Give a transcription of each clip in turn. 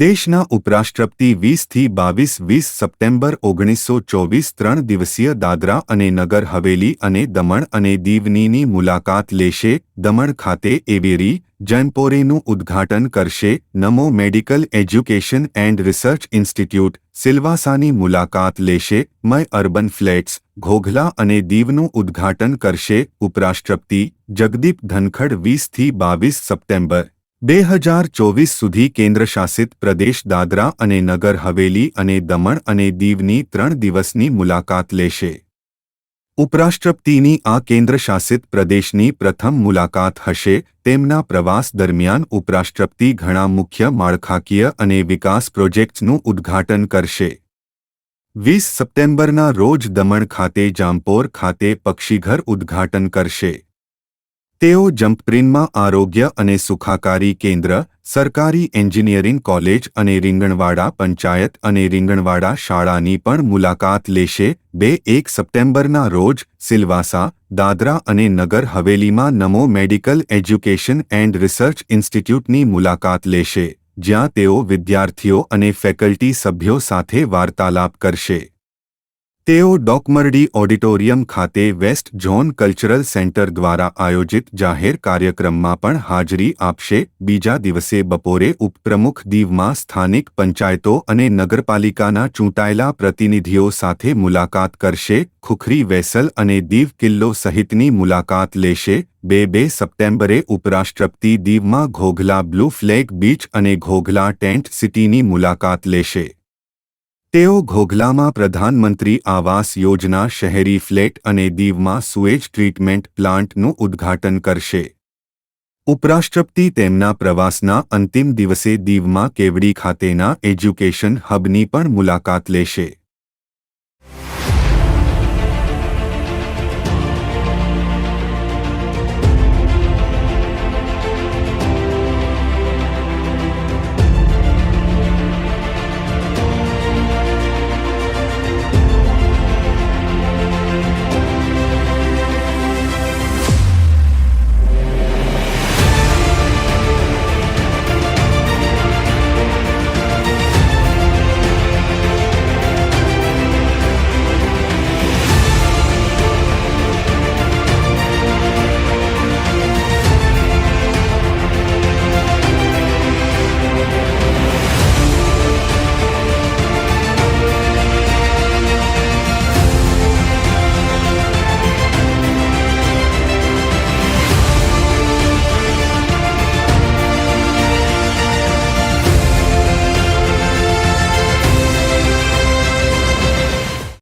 દેશના ઉપરાષ્ટ્રપતિ વીસથી બાવીસ વીસ સપ્ટેમ્બર ઓગણીસો ચોવીસ ત્રણ દિવસીય દાદરા અને નગર હવેલી અને દમણ અને દીવનીની મુલાકાત લેશે. દમણ ખાતે એવેરી જનપોરેનું ઉદ્ઘાટન કરશે. Namo medical education and research institute સિલવાસાની મુલાકાત લેશે. મય અર્બન ફ્લેટ્સ ઘોઘલા અને દીવનું ઉદ્ઘાટન કરશે. ઉપરાષ્ટ્રપતિ જગદીપ ધનખડ વીસથી બાવીસ સપ્ટેમ્બર બે હજાર ચોવીસ સુધી કેન્દ્રશાસિત પ્રદેશ દાદરા અને નગર હવેલી અને દમણ અને દીવની ત્રણ દિવસની મુલાકાત લેશે. ઉપરાષ્ટ્રપતિની આ કેન્દ્રશાસિત પ્રદેશની પ્રથમ મુલાકાત હશે, તેમના પ્રવાસ દરમિયાન ઉપરાષ્ટ્રપતિ ઘણા મુખ્ય માળખાકીય અને વિકાસ પ્રોજેક્ટ્સનું ઉદ્ઘાટન કરશે. વીસ સપ્ટેમ્બરના રોજ દમણ ખાતે જામપોર ખાતે પક્ષીઘર ઉદ્ઘાટન કરશે. તેઓ જંપપ્રિનમાં આરોગ્ય અને સુખાકારી કેન્દ્ર, સરકારી એન્જિનિયરિંગ કોલેજ અને રીંગણવાડા પંચાયત અને રીંગણવાડા શાળાની પણ મુલાકાત લેશે. બે એક સપ્ટેમ્બરના રોજ સિલવાસા, દાદરા અને નગર હવેલીમાં Namo medical education and research ઇન્સ્ટિટ્યૂટની મુલાકાત લેશે, જ્યાં તેઓ વિદ્યાર્થીઓ અને ફેકલ્ટી સભ્યો સાથે વાર્તાલાપ કરશે. તેઓ ડોકમરડી ઓડિટોરિયમ ખાતે વેસ્ટ ઝોન કલ્ચરલ સેન્ટર દ્વારા આયોજિત જાહેર કાર્યક્રમમાં પણ હાજરી આપશે. બીજા દિવસે બપોરે ઉપપ્રમુખ દીવમાં સ્થાનિક પંચાયતો અને નગરપાલિકાના ચૂંટાયેલા પ્રતિનિધિઓ સાથે મુલાકાત કરશે. ખુખરી વેસલ અને દીવ કિલ્લો સહિતની મુલાકાત લેશે. બે બે સપ્ટેમ્બરે ઉપરાષ્ટ્રપતિ દીવમાં ઘોઘલા બ્લુ ફ્લેગ બીચ અને ઘોઘલા ટેન્ટ સિટીની મુલાકાત લેશે. તેઓ ઘોઘલામાં પ્રધાનમંત્રી આવાસ યોજના, શહેરી ફ્લેટ અને દીવમાં સુએજ ટ્રીટમેન્ટ પ્લાન્ટનું ઉદ્ઘાટન કરશે. ઉપરાષ્ટ્રપતિ તેમના પ્રવાસના અંતિમ દિવસે દીવમાં કેવડી ખાતેના એજ્યુકેશન હબની પણ મુલાકાત લેશે.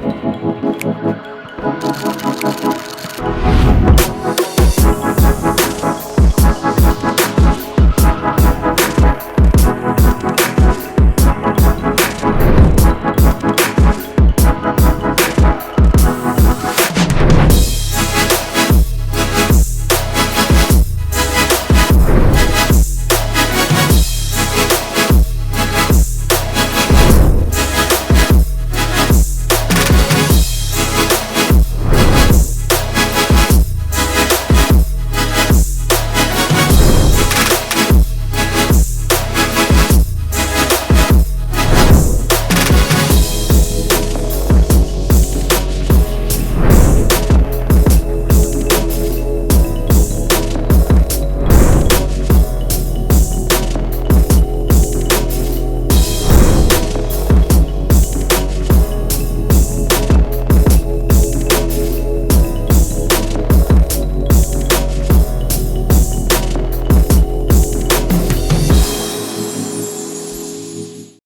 Thank you.